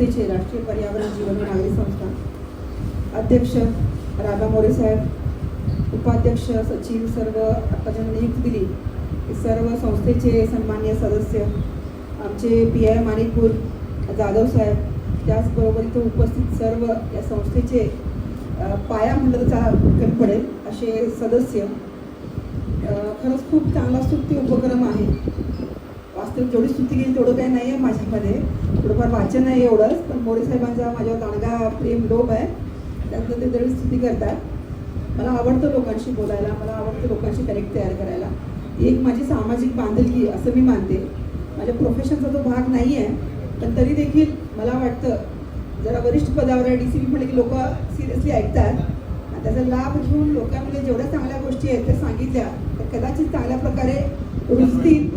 संस्थेचे राष्ट्रीय पर्यावरण जीवन नागरी संस्था. अध्यक्ष राधा मोरे साहेब उपाध्यक्ष सचिव सर्व आता ज्यांना नियुक्ती दिली सर्व संस्थेचे सन्मान्य सदस्य आमचे पी आय माणिकपूर जाधव साहेब त्याचबरोबर इथं उपस्थित सर्व या संस्थेचे पाया म्हणलं तर चा- कमी पडेल असे सदस्य. खरंच खूप चांगला स्तुत्य उपक्रम आहे. वास्तविक जेवढी स्तुती केली तेवढं काही नाही आहे माझ्यामध्ये. थोडंफार वाचन आहे एवढंच पण मोरे साहेबांचा माझ्यावर दांडगा प्रेम लोभ आहे. त्यातनं ते तेवढी स्तुती करतात. मला आवडतं लोकांशी बोलायला मला आवडतं लोकांशी कनेक्ट तयार करायला. एक माझी सामाजिक बांधिलकी असं मी मानते. माझ्या प्रोफेशनचा तो भाग नाही आहे पण तरी देखील मला वाटतं जरा वरिष्ठ पदावर आहे डी सी पी म्हटलं की लोक सिरियसली ऐकतात आणि त्याचा लाभ घेऊन लोकांमध्ये जेवढ्या चांगल्या गोष्टी आहेत त्या सांगितल्या तर कदाचित चांगल्या प्रकारे रुजतील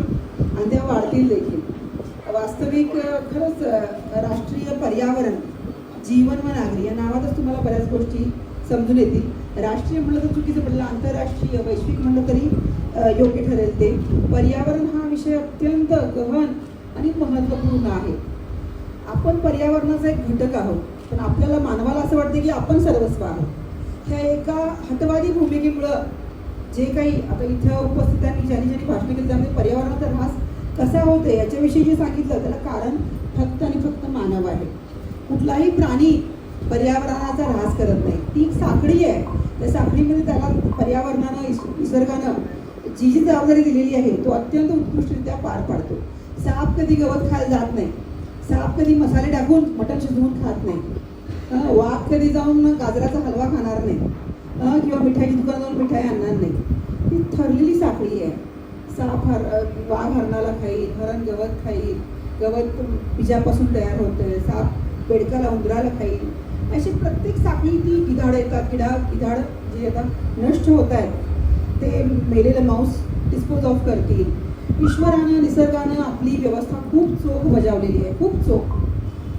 आणि त्या वाढतील देखील. वास्तविक खरंच राष्ट्रीय पर्यावरण जीवन व नागरी या नावातच तुम्हाला बऱ्याच गोष्टी समजून येतील. राष्ट्रीय म्हणलं तर चुकीचं म्हटलं आंतरराष्ट्रीय वैश्विक म्हणलं तरी योग्य ठरेल ते. पर्यावरण हा विषय अत्यंत गहन आणि महत्त्वपूर्ण आहे. आपण पर्यावरणाचा एक घटक आहोत पण आपल्याला मानवाला असं वाटतं की आपण सर्वस्व आहोत. त्या एका हटवादी भूमिकेमुळं जे काही आता इथं उपस्थितांनी ज्यांनी ज्यांनी भाषण केली त्यामध्ये पर्यावरणाचा ऱ्हास कसा होतं याच्याविषयी जे सांगितलं त्याला कारण फक्त आणि फक्त मानव आहे. कुठलाही प्राणी पर्यावरणाचा ऱ्हास करत नाही. ती एक साखळी आहे. त्या साखळीमध्ये त्याला पर्यावरणानं निसर्गानं जी जी जबाबदारी दिलेली आहे तो अत्यंत उत्कृष्टरित्या पार पाडतो. साप कधी गवत खायला जात नाही. साप कधी मसाले टाकून मटण शिजवून खात नाही. वाघ कधी जाऊन गाजराचा हलवा खाणार नाही. किंवा मिठाईची दुकान जाऊन मिठाई आणणार नाही. ही ठरलेली साखळी आहे. साप हर वाघ हरणाला खाईल हरण गवत खाईल गवत बीजापासून तयार होतं साप बेडकाला उंदराला खाईल. अशी प्रत्येक साखळी ती गिधाड येतात किडा गिधाड जे आता नष्ट होत आहेत ते मेलेलं मांस डिस्पोज ऑफ करतील. ईश्वरानं निसर्गानं आपली व्यवस्था खूप चोख बजावलेली आहे खूप चोख.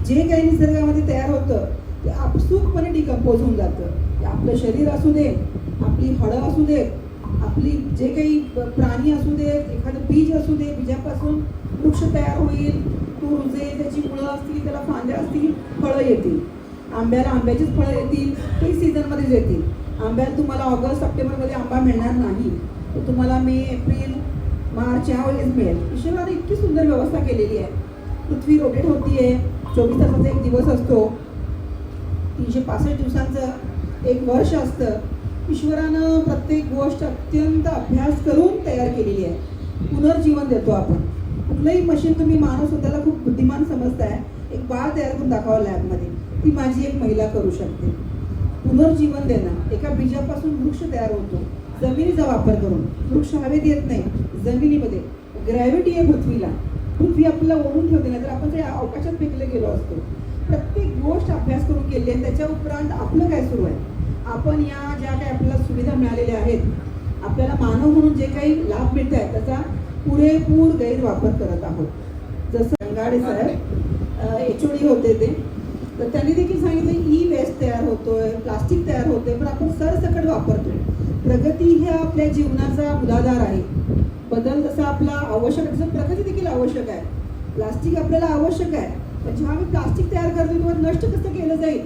जे काही निसर्गामध्ये तयार होतं ते आपसुकपणे डिकम्पोज होऊन जातं. ते आपलं शरीर असू दे आपली हळं असू देत आपली जे काही प्राणी असू देत एखादं बीज असू दे बीजापासून वृक्ष तयार होईल तो रुजेल त्याची मुळं असतील त्याला फांद्या असतील फळं येतील. आंब्याला आंब्याचीच फळं येतील ते सीझनमध्येच येतील. आंब्याला तुम्हाला ऑगस्ट सप्टेंबरमध्ये आंबा मिळणार नाही. तर तुम्हाला मे एप्रिल मार्च या वेळेस मिळेल. ईश्वराने इतकी सुंदर व्यवस्था केलेली आहे. पृथ्वी रोटेट होतीये चोवीस तासाचा एक दिवस असतो. तीनशे पासष्ट दिवसांचं एक वर्ष असतं. ईश्वरानं प्रत्येक गोष्ट अत्यंत अभ्यास करून तयार केलेली आहे. पुनर्जीवन देतो आपण. कुठलंही मशीन तुम्ही माणूस स्वतःला खूप बुद्धिमान समजताय एक बाळ तयार करून दाखवा लॅबमध्ये ती माझी एक महिला करू शकते. पुनर्जीवन देणं. एका बीजापासून वृक्ष तयार होतो. जमिनीचा वापर करून. वृक्ष हवेत येत नाही. जमिनीमध्ये ग्रॅव्हिटी आहे पृथ्वीला. पृथ्वी आपल्याला ओढून ठेवते नाही तर आपण काही अवकाशात फेकले गेलो असतो. प्रत्येक गोष्ट अभ्यास करून केली आहे त्याच्या उपरांत आपलं काय सुरू आहे? आपण या ज्या काही आपल्याला सुविधा मिळालेल्या आहेत आपल्याला मानव म्हणून जे काही लाभ मिळत आहेत त्याचा पुरेपूर गैरवापर करत आहोत. जसं रंगाडे साहेब एच डी होते ते तर त्यांनी देखील सांगितलं ई वेस्ट तयार होतोय प्लास्टिक तयार होते पण आपण सरसकट वापरतोय. प्रगती हे आपल्या जीवनाचा मुलाधार आहे. बदल जसा आपला आवश्यक आहे तसं प्रगती देखील आवश्यक आहे. प्लास्टिक आपल्याला आवश्यक आहे पण जेव्हा मी प्लास्टिक तयार करतो तेव्हा नष्ट कसं केलं जाईल?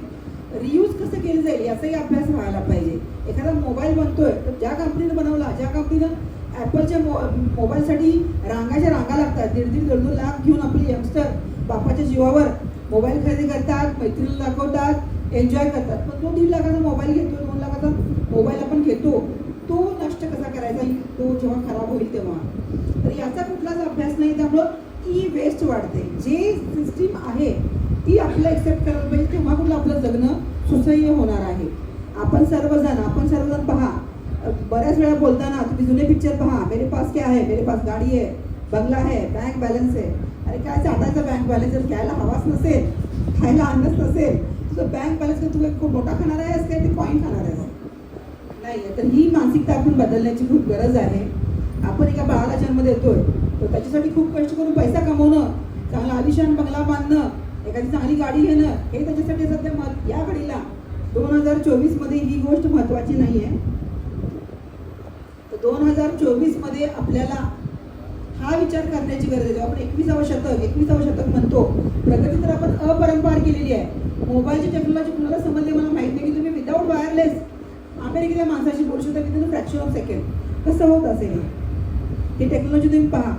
रियूज कसं केलं जाईल याचाही अभ्यास व्हायला पाहिजे. एखादा मोबाईल बनतोय तर ज्या कंपनीनं बनवला ज्या कंपनीनं ॲपलच्या मो मोबाईलसाठी रांगाच्या रांगा लागतात दीड दीड दोन दोन लाख घेऊन आपले यंगस्टर बापाच्या जीवावर मोबाईल खरेदी करतात मैत्रिणीला दाखवतात एन्जॉय करतात. पण तो दीड लाखाचा मोबाईल घेतो दोन लाखाचा मोबाईल आपण घेतो तो नष्ट कसा करायचा? तो जेव्हा खराब होईल तेव्हा. तर याचा कुठलाच अभ्यास नाही त्यामुळं ई वेस्ट वाढते. जे सिस्टीम आहे ती आपल्याला एक्सेप्ट करायला पाहिजे तेव्हा कुठलं आपलं जगणं सुसह्य होणार आहे. आपण सर्वजण आपण सर्वजण पहा. बऱ्याच वेळा बोलताना तुम्ही जुने पिक्चर पहा. मेरे पास क्या है? मेरे पास गाडी आहे बंगला आहे बँक बॅलन्स आहे अरे काय साठायचा बँक बॅलन्स जर घ्यायला हवाच नसेल खायला अन्नच नसेल. तर बँक बॅलन्स तू एक मोठा खाणार आहेस काय? ते कॉईन खाणार आहेस. नाही तर ही मानसिकता आपण बदलण्याची खूप गरज आहे. आपण एका बाळाला जन्म देतोय. तर त्याच्यासाठी खूप कष्ट करून पैसा कमवणं चांगला आलिशान बंगला बांधणं एखादी चांगली गाडी घेणं हे त्याच्यासाठी सध्या मत या घडीला दोन हजार चोवीसमध्ये ही गोष्ट महत्त्वाची नाही आहे तर दोन हजार चोवीसमध्ये आपल्याला हा विचार करण्याची गरज आहे. जेव्हा आपण एकविसावं शतक एकविसावं शतक म्हणतो प्रगती तर आपण अपरंपार केलेली आहे. मोबाईलची टेक्नॉलॉजी कुणाला समजली मला माहीत नाही की तुम्ही विदाऊट वायरलेस अमेरिकेतल्या माणसाशी बोलू शकता विदिन फ्रॅक्शन ऑफ सेकंड कसं होत असेल हे? ही टेक्नॉलॉजी तुम्ही पहा.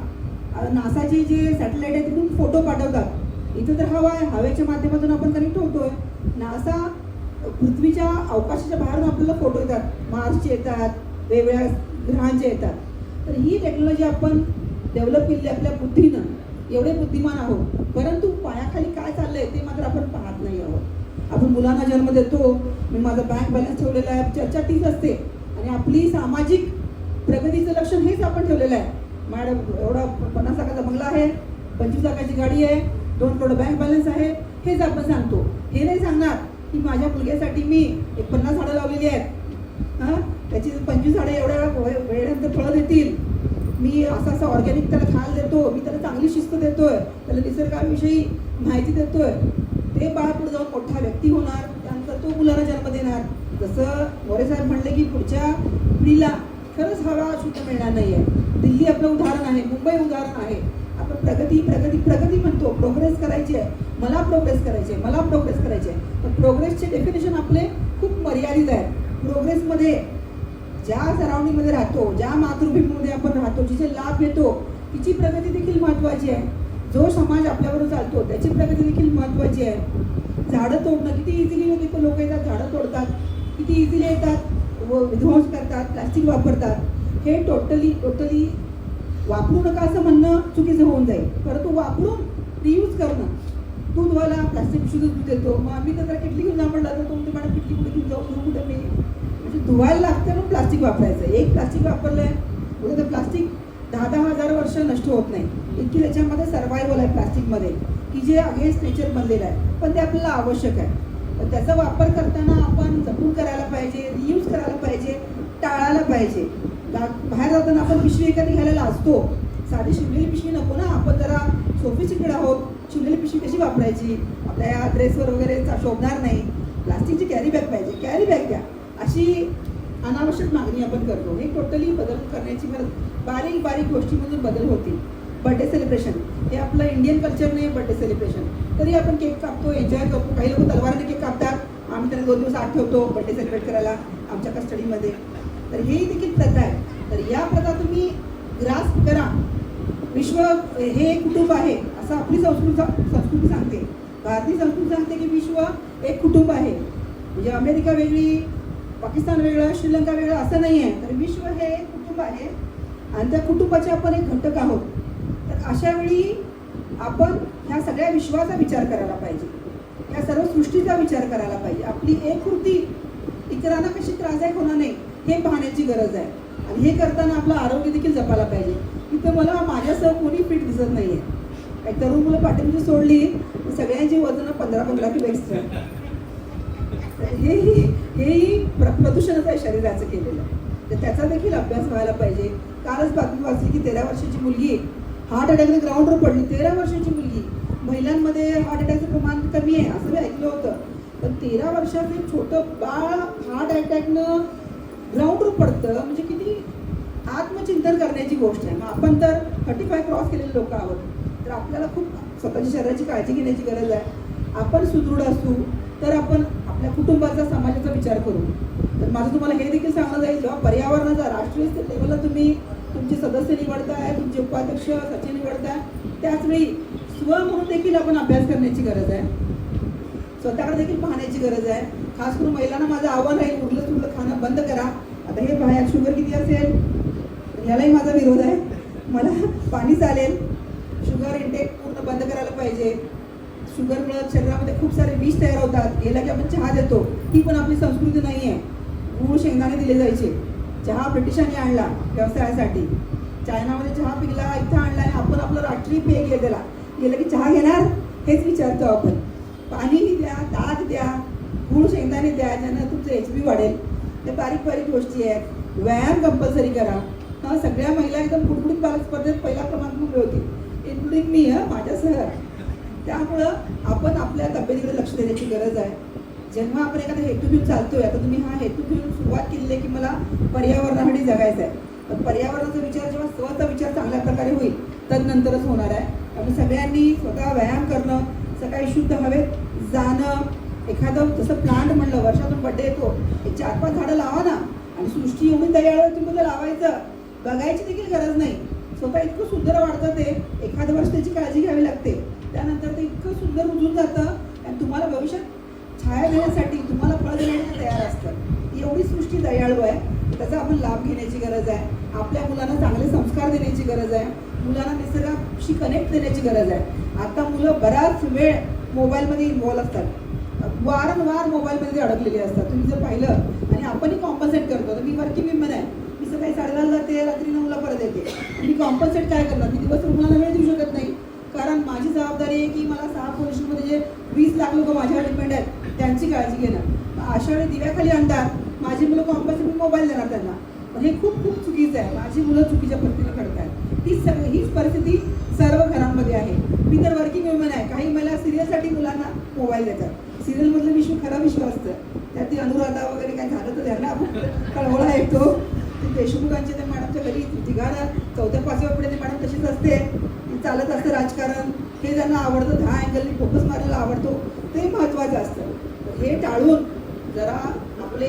नासाचे जे सॅटेलाईट आहे तिथून फोटो पाठवतात. इथं तर हवा आहे हवेच्या माध्यमातून आपण कनेक्ट होतोय. नासा पृथ्वीच्या अवकाशाच्या बाहेरून आपल्याला फोटो येतात. मार्सचे येतात वेगवेगळ्या ग्रहांचे येतात. तर ही टेक्नॉलॉजी आपण डेव्हलप केली आपल्या बुद्धीनं. एवढे बुद्धिमान आहोत. परंतु पायाखाली काय चाललंय ते मात्र आपण पाहत नाही आहोत. आपण मुलांना जन्म देतो. मी माझा बँक बॅलन्स ठेवलेला आहे. चर्चा तीच असते. आणि आपली सामाजिक प्रगतीचं लक्षण हेच आपण ठेवलेलं आहे. मॅडम एवढा पन्नास लाखाचा बंगला आहे. पंचवीस लाखाची गाडी आहे. दोन करोड बँक बॅलन्स आहे. हेच आपण सांगतो. हे नाही सांगणार. की माझ्या मुलग्यासाठी मी एक पन्नास झाडं लावलेली आहेत. हां? त्याची पंचवीस झाडं एवढ्या वेळेनंतर फळं देतील. मी असं असं ऑर्गॅनिक त्याला खायला देतो मी त्याला चांगली शिस्त देतोय त्याला निसर्गाविषयी माहिती देतोय. ते बाळ पुढे जाऊन मोठा व्यक्ती होणार त्यानंतर तो मुलाला जन्म देणार. जसं मोरे साहेब म्हणले की पुढच्या पिढीला खरंच हवा शुद्ध मिळणार नाही आहे दिल्ली आपलं उदाहरण आहे मुंबई उदाहरण आहे. आपण प्रगती प्रगती प्रगती म्हणतो प्रोग्रेस करायची आहे. मला प्रोग्रेस करायचे मला प्रोग्रेस करायचे पण प्रोग्रेसचे डेफिनेशन आपले खूप मर्यादित आहे प्रोग्रेसमध्ये ज्या सराउंडिंगमध्ये राहतो ज्या मातृभूमीमध्ये आपण राहतो जिथे लाभ घेतो तिची प्रगती देखील महत्त्वाची आहे. जो समाज आपल्याबरोबर चालतो त्याची प्रगती देखील महत्त्वाची आहे. झाडं तोडणं किती इझिली तिथे लोक येतात झाडं तोडतात. किती इझिली येतात व विध्वंस करतात प्लास्टिक वापरतात. हे टोटली टोटली वापरू नका असं म्हणणं चुकीचं होऊन जाईल. परंतु वापरून रियूज करणं तू वाला प्लास्टिक पिशवी दूध देतो. मग आम्ही तर त्याला किटली घेऊन जा तर तुम्ही मॅडम किटली कुठे घेऊन जाऊ? दूध कुठे मी? म्हणजे धुवायला लागतं म्हणून प्लास्टिक वापरायचं. एक प्लास्टिक वापरलंय उद्या ते प्लास्टिक दहा दहा हजार वर्ष नष्ट होत नाही. इतकी त्याच्यामध्ये सर्वायवल आहे प्लास्टिकमध्ये की जे अगेन्स्ट नेचर बनलेलं आहे. पण ते आपल्याला आवश्यक आहे. पण त्याचा वापर करताना आपण जपून करायला पाहिजे रियूज करायला पाहिजे टाळायला पाहिजे. बाहेर जाताना आपण पिशवी एखादी घ्यायला असतो साधी शिवलेली पिशवी नको ना. आपण जरा सोफिस्टिकेट आहोत. शिवलेली पिशवी कशी वापरायची? आपल्या या ड्रेसवर वगैरे शोभणार नाही. प्लास्टिकची कॅरी बॅग पाहिजे. कॅरी बॅग द्या. अशी अनावश्यक मागणी आपण करतो. हे टोटली बदल करण्याची गरज बारीक बारीक गोष्टीमधून बदल होतील. बर्थडे सेलिब्रेशन हे आपलं इंडियन कल्चर नाही बर्थडे सेलिब्रेशन तरी आपण केक कापतो. एन्जॉय करतो. काही लोक तलवारने केक कापतात. आम्ही त्यांना दोन दिवस आठवतो ठेवतो बर्थडे सेलिब्रेट करायला आमच्या कस्टडीमध्ये तर ही देखील प्रथा आहे. तर या प्रथा तुम्ही ग्रास करा. विश्व हे एक कुटुंब आहे. असं आपली संस्कृती संस्कृती सांगते. भारतीय संस्कृती सांगते की विश्व एक कुटुंब आहे. म्हणजे अमेरिका वेगळी पाकिस्तान वेगळं श्रीलंका वेगळं असं नाही आहे तर विश्व हे एक कुटुंब आहे. आणि त्या कुटुंबाचे आपण एक घटक आहोत. तर अशा वेळी आपण ह्या सगळ्या विश्वाचा विचार करायला पाहिजे. या सर्व सृष्टीचा विचार करायला पाहिजे. आपली एक कृती इतरांना कशी त्रासदायक होणार नाही हे पाहण्याची गरज आहे. आणि हे करताना आपलं आरोग्य देखील जपायला पाहिजे. इथं मला माझ्यासह कोणी फिट दिसत नाही आहे काही तरुण मुलं पाठीमध्ये सोडली तर सगळ्यांची वजन पंधरा पंधरा किलो एक्स्ट्रा हेही हेही प्र प्रदूषणच आहे शरीराचं केलेलं. तर त्याचा देखील अभ्यास व्हायला पाहिजे. कालच बातमी वाचली की तेरा वर्षाची मुलगी हार्ट अटॅकने ग्राउंडवर पडली. तेरा वर्षाची मुलगी महिलांमध्ये हार्ट अटॅकचं प्रमाण कमी आहे असं मी ऐकलं होतं. पण तेरा वर्षाचं एक छोटं बाळ हार्ट अटॅकनं ग्राउंडवर पडतं म्हणजे किती आत्मचिंतन करण्याची गोष्ट आहे. मग आपण तर थर्टी फाय क्रॉस केलेले लोक आहोत. तर आपल्याला खूप स्वतःच्या शरीराची काळजी घेण्याची गरज आहे. आपण सुदृढ असू तर आपण आपल्या कुटुंबाचा समाजाचा विचार करू. तर माझं तुम्हाला हे देखील सांगणं जाईल जेव्हा पर्यावरणाचा राष्ट्रीय लेवलला तुम्ही तुमचे सदस्य निवडताय तुमचे उपाध्यक्ष सचिव निवडताय त्याचवेळी स्व म्हणून देखील आपण अभ्यास करण्याची गरज आहे. स्वतःकडे देखील पाहण्याची गरज आहे. खास करून महिलांना माझं आव्हान आहे उरलं तुरलं खाणं बंद करा. आता हे बाहेर शुगर किती असेल? ह्यालाही माझा विरोध आहे. मला पाणी चालेल. शुगर इंटेक पूर्ण बंद करायला पाहिजे. शुगरमुळं शरीरामध्ये खूप सारे विष तयार होतात. याला की आपण चहा देतो. ही पण आपली संस्कृती नाही आहे गूळ शेंगदाणे दिले जायचे. चहा ब्रिटिशांनी आणला व्यवसायासाठी. चायनामध्ये चहा पिकला इथं आणला आणि आपण आपलं राष्ट्रीय पेय त्याला. गेलं की चहा घेणार? हेच विचारतो आपण. पाणीही द्या ताक द्या गूळ शेंगदाणे द्या ज्यानं तुमचं एच बी वाढेल. ते बारीक बारीक गोष्टी आहेत. व्यायाम कंपल्सरी करा. हा सगळ्या महिला एकदम कुडकुडीत बालक स्पर्धेत पहिला क्रमांक मिळवतील इन्क्लुडिंग मी हं माझ्यासह त्यामुळं आपण आपल्या तब्येतीकडे लक्ष देण्याची गरज आहे. जेव्हा आपण एखादा हेतू घेऊन चालतोय आता तुम्ही हा हेतू घेऊन सुरुवात केलेली आहे की मला पर्यावरणासाठी जगायचं आहे पण पर्यावरणाचा विचार जेव्हा स्वतःचा विचार चांगल्या प्रकारे होईल तदनंतरच होणार आहे. त्यामुळे सगळ्यांनी स्वतः व्यायाम करणं सकाळी शुद्ध हवेत जाणं एखादं जसं प्लांट म्हणलं वर्षातून बड्डे येतो एक चार पाच झाडं लावा ना. आणि सृष्टी एवढी दयाळ तुम्ही लावायचं. बघायची देखील गरज नाही. स्वतः इतकं सुंदर वाढतं ते एखाद्या वर्ष त्याची काळजी घ्यावी लागते. त्यानंतर ते इतकं सुंदर उजून जातं आणि तुम्हाला भविष्यात छाया देण्यासाठी तुम्हाला फळ देण्यासाठी तयार असतं. एवढी सृष्टी दयाळू आहे. त्याचा आपण लाभ घेण्याची गरज आहे. आपल्या मुलांना चांगले संस्कार देण्याची गरज आहे. मुलांना निसर्गाशी कनेक्ट देण्याची गरज आहे. आता मुलं बराच वेळ मोबाईलमध्ये इन्व्हॉल्व असतात. वारंवार मोबाईलमध्ये अडकलेले असतात. तुम्ही जर पाहिलं आणि आपणही कॉम्पन्सेट करतो. तर मी वर्किंग विमन आहे. सकाळी साडेदहाला जाते रात्री नऊला परत येते. मी कॉम्पन्सेट काय करणार? मी दिवस रुग्णाला वेळ देऊ शकत नाही. कारण माझी जबाबदारी आहे की मला सहा पोझिशनमध्ये जे वीस लाख लोक माझ्यावर डिपेंड आहेत त्यांची काळजी घेणं अशा वेळी दिव्याखाली आणतात माझी मुलं कॉम्पन्सेट मोबाईल देणार त्यांना. पण हे खूप खूप चुकीचं आहे. माझी मुलं चुकीच्या पद्धतीने घडतात ती सगळी हीच परिस्थिती सर्व घरांमध्ये आहे. मी तर वर्किंग वुमन आहे. काही मला सिरियलसाठी मुलांना मोबाईल देतात. सिरियलमधलं विश्व खरा विश्व असतं. त्यात ती अनुराधा वगैरे काय झालं तर त्यांना कळवळा येतो. ते देशमुखांचे ते मॅडमच्या घरी तिघाला चौथ्या पाचव्यापर्यंत मॅडम तशीच असते. ती चालत असतं राजकारण. हे ज्यांना आवडतं दहा अँगलनी फोकस मारायला आवडतो ते महत्त्वाचं असतं. हे टाळून जरा आपले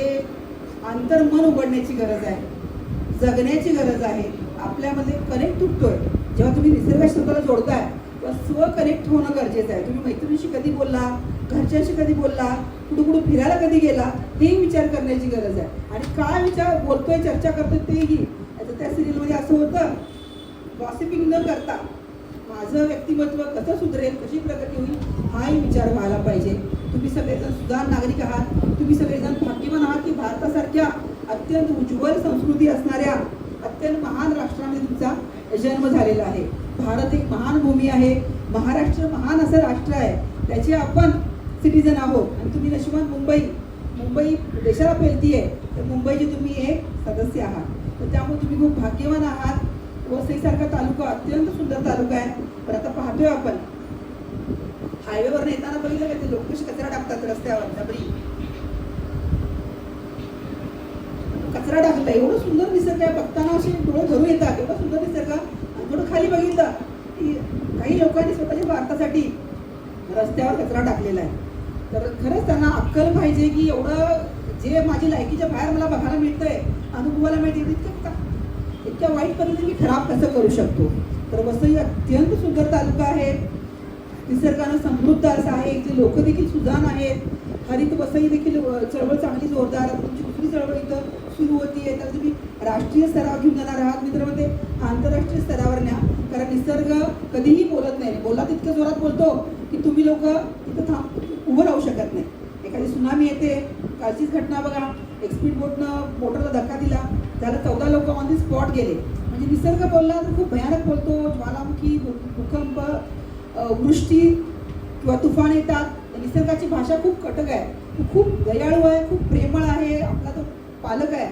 अंतर्मन उघडण्याची गरज आहे. जगण्याची गरज आहे. आपल्यामध्ये कनेक्ट तुटतोय. जेव्हा तुम्ही निसर्गाशी स्वतःला जोडताय तेव्हा स्व कनेक्ट होणं गरजेचं आहे. तुम्ही मैत्रिणीशी कधी बोलला? घरच्याशी कधी बोलला? कुठं कुठं फिरायला कधी गेला? हेही विचार करण्याची गरज आहे. आणि काय विचार बोलतोय चर्चा करतोय तेही. आता त्या सिरियलमध्ये असं होतं गॉसिपिंग न करता माझं व्यक्तिमत्व कसं सुधरेल कशी प्रगती होईल हाही विचार व्हायला पाहिजे. तुम्ही सगळेजण सुधार नागरिक आहात. तुम्ही सगळेजण भाग्यवान आहात की भारतासारख्या अत्यंत उज्ज्वल संस्कृती असणाऱ्या अत्यंत महान राष्ट्रामध्ये तुमचा जन्म झालेला आहे. भारत एक महान भूमी आहे. महाराष्ट्र महान असं राष्ट्र आहे. त्याचे आपण सिटीजन आहोत आणि तुम्ही नशिबान मुंबई मुंबई देशाला पेलती आहे तर मुंबईचे तुम्ही एक सदस्य आहात. तर त्यामुळे तुम्ही खूप भाग्यवान आहात. वसईसारखा तालुका अत्यंत सुंदर तालुका आहे. पण आता पाहतोय आपण. हायवेवर येताना बघितलं का ते लोक कसे कचरा टाकतात रस्त्यावर? डबरी कचरा टाकला एवढं सुंदर निसर्ग आहे. बघताना असे डोळे धरून येतात. एवढं सुंदर निसर्ग थोडं खाली बघितलं की काही लोकांनी स्वतःच्या भारतासाठी रस्त्यावर कचरा टाकलेला आहे. तर खरंच त्यांना अक्कल पाहिजे की एवढं जे माझी लायकीच्या बाहेर मला बघायला मिळतंय अनुभवाला मिळते इतकं का- इतक्या वाईट पद्धतीने मी खराब कसं करू शकतो? तर वसई अत्यंत सुंदर तालुका आहे. निसर्गानं समृद्ध असा आहे. इथे लोक देखील सुजान आहेत. हरित वसई देखील चळवळ चांगली जोरदार तुमची दुसरी चळवळ इथं सुरू होती. आहे तर तुम्ही राष्ट्रीय स्तरावर घेऊन जाणार आहात. मित्र ते आंतरराष्ट्रीय स्तरावर न्या. कारण निसर्ग कधीही बोलत नाही. बोला तितकं जोरात बोलतो की तुम्ही लोक तिथं थांब. उभं राहू शकत नाही. एखादी सुनामी येते कालचीच घटना बघा एक स्पीड बोटनं मोटरला धक्का दिला त्याला चौदा लोक ऑन दी स्पॉट गेले. म्हणजे निसर्ग बोलला तर खूप भयानक बोलतो ज्वालामुखी भूकंप वृष्टी किंवा तुफान येतात. निसर्गाची भाषा खूप कटक आहे. तो खूप दयाळू आहे खूप प्रेमळ आहे आपला तो पालक आहे.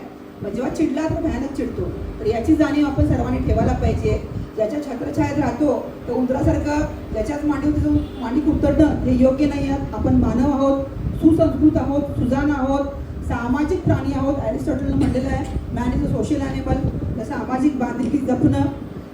जेव्हा चिडला तर भयानक चिडतो. तर याची जाणीव आपण सर्वांनी ठेवायला पाहिजे. ज्याच्या छत्रछायेत राहतो तर उंदरासारखं ज्याच्याच मांडीवर त्याचं मांडी कुरतडणं हे योग्य नाही आहे आपण मानव आहोत सुसंस्कृत आहोत सुजाण आहोत सामाजिक प्राणी आहोत ॲरिस्टॉटलनं म्हटलेलं आहे man is a social animal तर सामाजिक बांधिलकी जपणं.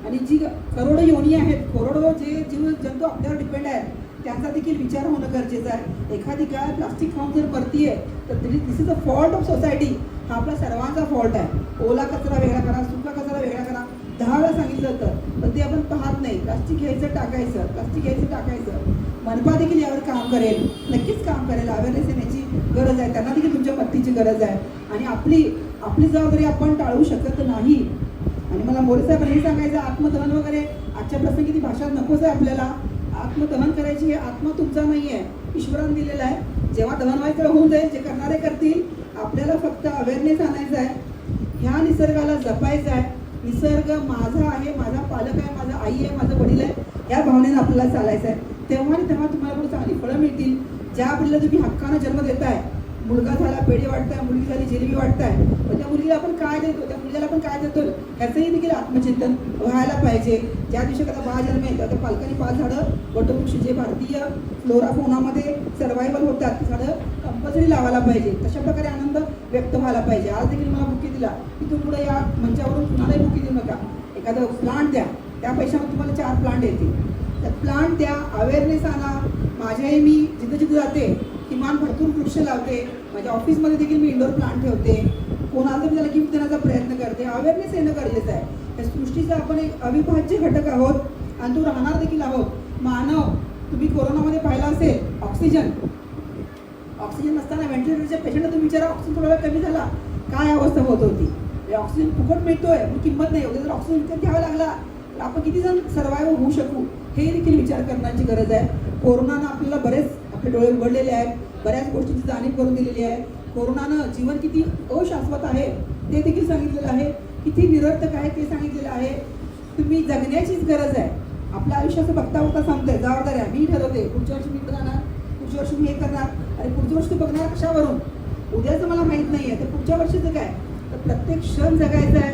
आणि जी करोडो योनी आहेत करोडो जे जीव जंतू आपल्यावर डिपेंड आहेत त्यांचा देखील विचार होणं गरजेचं आहे. एखादी काय प्लास्टिक खाऊन जर परतीये तर this is a fault of society हा आपला सर्वांचा फॉल्ट आहे. ओला कचरा वेगळा करा सुका कचरा वेगळा करा दहा वेळा सांगितलं होतं पण ते आपण पाहत नाही प्लास्टिक घ्यायचं टाकायचं प्लास्टिक घ्यायचं टाकायचं. मनपा देखील यावर काम करेल. नक्कीच काम करेल. अवेअरनेस येण्याची गरज आहे. त्यांना देखील तुमच्या मदतीची गरज आहे. आणि आपली आपली जबाबदारी आपण टाळू शकत नाही. आणि मला मोरे साहेब हे सांगायचं आत्मदहन वगैरे आजच्या प्रसंगी ती भाषा नकोच आहे आपल्याला. आत्मदहन करायची हे आत्मा तुमचा नाही आहे ईश्वराने दिलेला आहे. जेव्हा दहन व्हायचं होऊन जाईल जे करणारे करतील आपल्याला फक्त अवेअरनेस आणायचा आहे. ह्या निसर्गाला जपायचं आहे. निसर्ग माझा आहे माझा पालक आहे माझा आई आहे माझं वडील आहे या भावनेनं आपल्याला चालायचं आहे. तेव्हा आणि तेव्हा तुम्हाला पण चांगली फळं मिळतील. ज्या आपल्याला तुम्ही हक्कानं जन्म देताय मुलगा झाला पेढे वाटताय मुलगी झाली जिलेबी वाटताय पण त्या मुलीला आपण काय देतो? त्या मुलग्याला आपण काय देतो याचंही देखील आत्मचिंतन व्हायला पाहिजे. ज्या दिवशी कदा बाळ जन्म येतात तर पालकांनी पाच झाडं वटवृक्ष जे भारतीय फ्लोरा फोनामध्ये सर्वायवल होतात झाडं कंपल्सरी लावायला पाहिजे. तशा प्रकारे आनंद व्यक्त व्हायला पाहिजे. आज देखील मला दिला की तू पुढे या मंचावरून कुणालाही बुकी देऊ नका. एखादं प्लांट द्या. त्या पैशामध्ये तुम्हाला चार प्लांट येतील. तर प्लांट द्या अवेअरनेस आणा माझ्याही मी जिथं जिथं जाते किमान भरपूर वृक्ष लावते. माझ्या ऑफिसमध्ये देखील मी इंडोर प्लांट ठेवते. कोणाला तरी त्याला गिफ्ट देण्याचा प्रयत्न करते. अवेअरनेस येणं गरजेचं आहे. त्या सृष्टीचा आपण एक अविभाज्य घटक आहोत आणि तो राहणार देखील आहोत. मानव तुम्ही कोरोनामध्ये पाहिला असेल ऑक्सिजन ऑक्सिजन नसताना व्हेंटिलेटरच्या पेशंटला तुम्ही विचारा ऑक्सिजन थोडा वेळ कमी झाला. काय अवस्था होत होती? ऑक्सिजन फुकट मिळतोय पण किंमत नाही. उद्या जर ऑक्सिजन विकत घ्यावा लागला तर आपण किती जण सर्वाईव्ह होऊ शकू? हे देखील विचार करण्याची गरज आहे. कोरोनानं आपल्याला बरेच आपले डोळे उघडलेले आहेत. बऱ्याच गोष्टींची जाणीव करून दिलेली आहे. कोरोनानं जीवन किती अशाश्वत आहे ते देखील सांगितलेलं आहे. किती निरर्थक आहे ते सांगितलेलं आहे. तुम्ही जगण्याचीच गरज आहे. आपल्या आयुष्याचं बघता बघता सांगतोय जबाबदारी आहे. मी ठरवते. पुढच्या वर्षी मी बघणार जाणार पुढच्या वर्षी मी हे करणार. आणि पुढच्या वर्षी तू बघणार कशावरून? उद्याचं मला माहीत नाही आहे तर पुढच्या वर्षीचं काय? तर प्रत्येक क्षण जगायचा आहे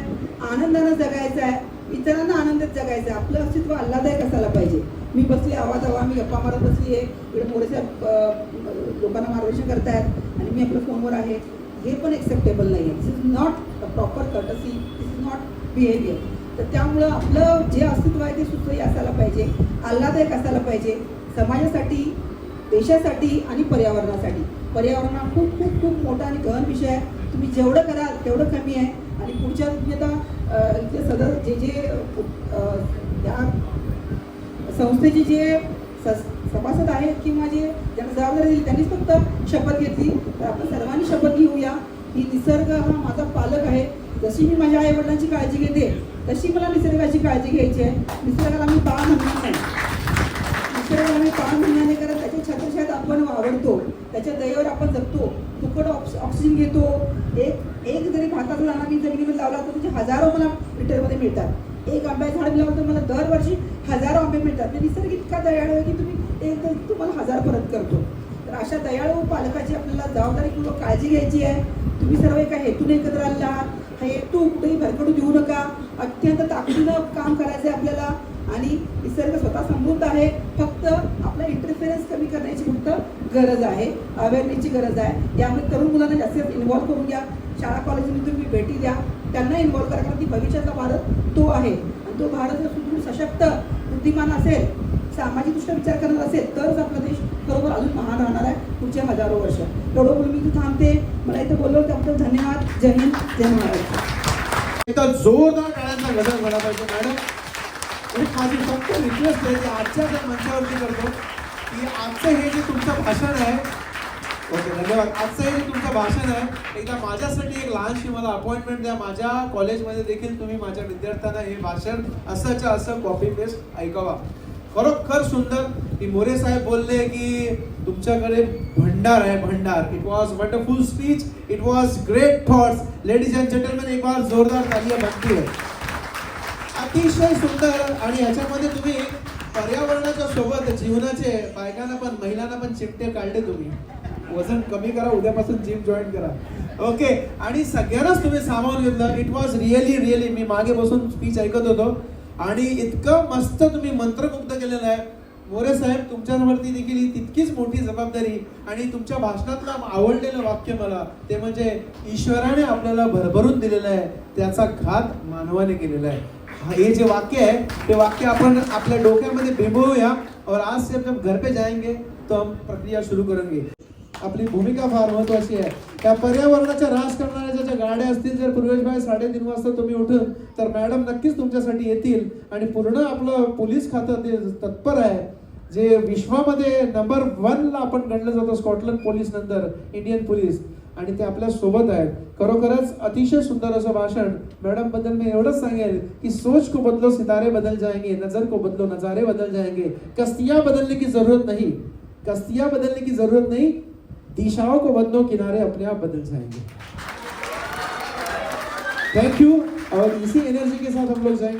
आनंदानं जगायचा आहे इतरांना आनंदात जगायचं आहे. आपलं अस्तित्व आल्हादायक असायला पाहिजे. मी बसली आवाज हवा मी गप्पा मारत बसली आहे इकडे मोरेसाहेब लोकांना मार्गदर्शन करतायत आणि मी आपल्या फोनवर आहे. हे पण एक्सेप्टेबल नाही आहे this is not a proper courtesy this is not behaviour तर त्यामुळं आपलं जे अस्तित्व आहे ते सुखही असायला पाहिजे. आल्हादायक असायला पाहिजे. समाजासाठी देशासाठी आणि पर्यावरणासाठी. पर्यावरण हा खूप खूप खूप मोठा आणि गहन विषय आहे. तुम्ही जेवढं कराल तेवढं कमी आहे. आणि पुढच्या तुम्ही आता इथले सदर जे जे त्या संस्थेचे जे स- सभासद आहेत किंवा जे ज्यांना जबाबदारी दिली त्यांनीच फक्त शपथ घेतली. तर आपण सर्वांनी शपथ घेऊया. की निसर्ग हा माझा पालक आहे. जशी मी माझ्या आई वडिलांची काळजी घेते तशी मला निसर्गाची काळजी घ्यायची आहे. निसर्गाला मी पाळ म्हणणार नाही. निसर्गाला मी पाळ म्हणणार नाही. करत त्याच्या आपण वावरतो त्याच्या दयेवर आपण जगतो फुकट ऑक्स ऑक्सिजन घेतो. एक एक जरी भाताचा दाणा मी जमिनीमध्ये लावला तर त्याचे हजारो मला लिटरमध्ये मिळतात. एक आंब्याचं झाड लावलं तर मला दरवर्षी हजारो आंबे मिळतात. म्हणजे निसर्ग इतका दयाळू आहे की तुम्ही एक तर तुम्हाला हजार परत करतो. तर अशा दयाळू पालकाची आपल्याला जबाबदारी किंवा काळजी घ्यायची आहे. तुम्ही सर्व एका हेतून एकत्र आलेला आहात हा हेतू कुठेही भरकडू देऊ नका. अत्यंत ताकदीनं काम करायचं आहे आपल्याला. आणि निसर्ग स्वतः समृद्ध आहे. फक्त आपला इंटरफेरन्स कमी करण्याची फक्त गरज आहे. अवेअरनेसची गरज आहे. त्यामुळे तरुण मुलांना जास्तीत इन्व्हॉल्व करून घ्या. शाळा कॉलेजमध्ये तुम्ही भेटी द्या. त्यांना इन्व्हॉल्व करा. कारण की भविष्याचा भारत तो आहे. आणि तो भारत जर सुदृढ सशक्त बुद्धिमान असेल सामाजिकदृष्ट्या विचार करणार असेल तरच आपला देश बरोबर अजून महान राहणार आहे. पुढच्या हजारो वर्ष. एवढं बोलून मी थांबते. मला इथं बोललो त्याबद्दल धन्यवाद. जय हिंद. जय महाराज जोरदार टाळ्यांचा गजर झाला पाहिजे मॅडम. आणि माझी फक्त रिक्वेस्ट आहे की आजच्या त्या मंचावरती करतो. की आजचं हे जे तुमचं भाषण आहे ओके धन्यवाद. आजचं हे जे तुमचं भाषण आहे एकदा माझ्यासाठी एक लहानशी मला अपॉइंटमेंट द्या. माझ्या कॉलेजमध्ये देखील तुम्ही माझ्या विद्यार्थ्यांना हे भाषण असंच्या असं कॉपी पेस्ट ऐकावा. खरोखर सुंदर. की मोरे साहेब बोलले की तुमच्याकडे भंडार आहे भंडार. It was wonderful speech it was great thoughts ladies and gentleman एक बार जोरदार तालिया बनती है. अतिशय सुंदर आणि याच्यामध्ये तुम्ही पर्यावरणाच्या सोबत जीवनाचे बायकांना पण महिलांना पण चिमटे काढले तुम्ही. वजन कमी करा उद्यापासून जिम जॉईन करा. ओके आणि सगळ्यांनाच तुम्ही सामावून घेतलं. इट वॉज रिअली रिअली मी मागे बसून स्पीच ऐकत होतो. आणि इतकं मस्त तुम्ही मंत्रमुग्ध केलेलं आहे. मोरे साहेब तुमच्यावरती देखील ही तितकीच मोठी जबाबदारी आणि तुमच्या भाषणातलं आवडलेलं वाक्य मला ते म्हणजे ईश्वराने आपल्याला भरभरून दिलेलं आहे. त्याचा घात मानवाने केलेला आहे. हे जे वाक्य आहे ते वाक्य आपण आपल्या डोक्यामध्ये बिंबवूया और आज से जब घर पे जाएंगे तो हम प्रक्रिया सुरू करेंगे. आपली भूमिका फार महत्वाची आहे. त्या पर्यावरणाचा ऱ्हास करणाऱ्या ज्या गाड्या असतील जर पूर्वेशभाई साडेतीन वाजता तुम्ही उठून तर मॅडम नक्कीच तुमच्यासाठी येतील. आणि पूर्ण आपलं पोलीस खातं ते तत्पर आहे. जे विश्वामध्ये नंबर वनला आपण गणलं जातं स्कॉटलंड पोलीस नंतर इंडियन पोलीस. आणि ते आपल्या सोबत आहेत. खरोखरच अतिशय सुंदर असं भाषण मॅडम बद्दल मी एवढंच सांगेल की सोच को बदलो, सितारे बदल जाएँगे, नज़र को बदलो, नजारे बदल जाएँगे. कस्तियाँ बदलने की ज़रूरत नहीं. कस्तियाँ बदलने की ज़रूरत नहीं. दिशाओं को बदलो किनारे अपने आप बदल जाएँगे. थैंक यू और इसी एनर्जी के साथ हम लोग जाएँगे।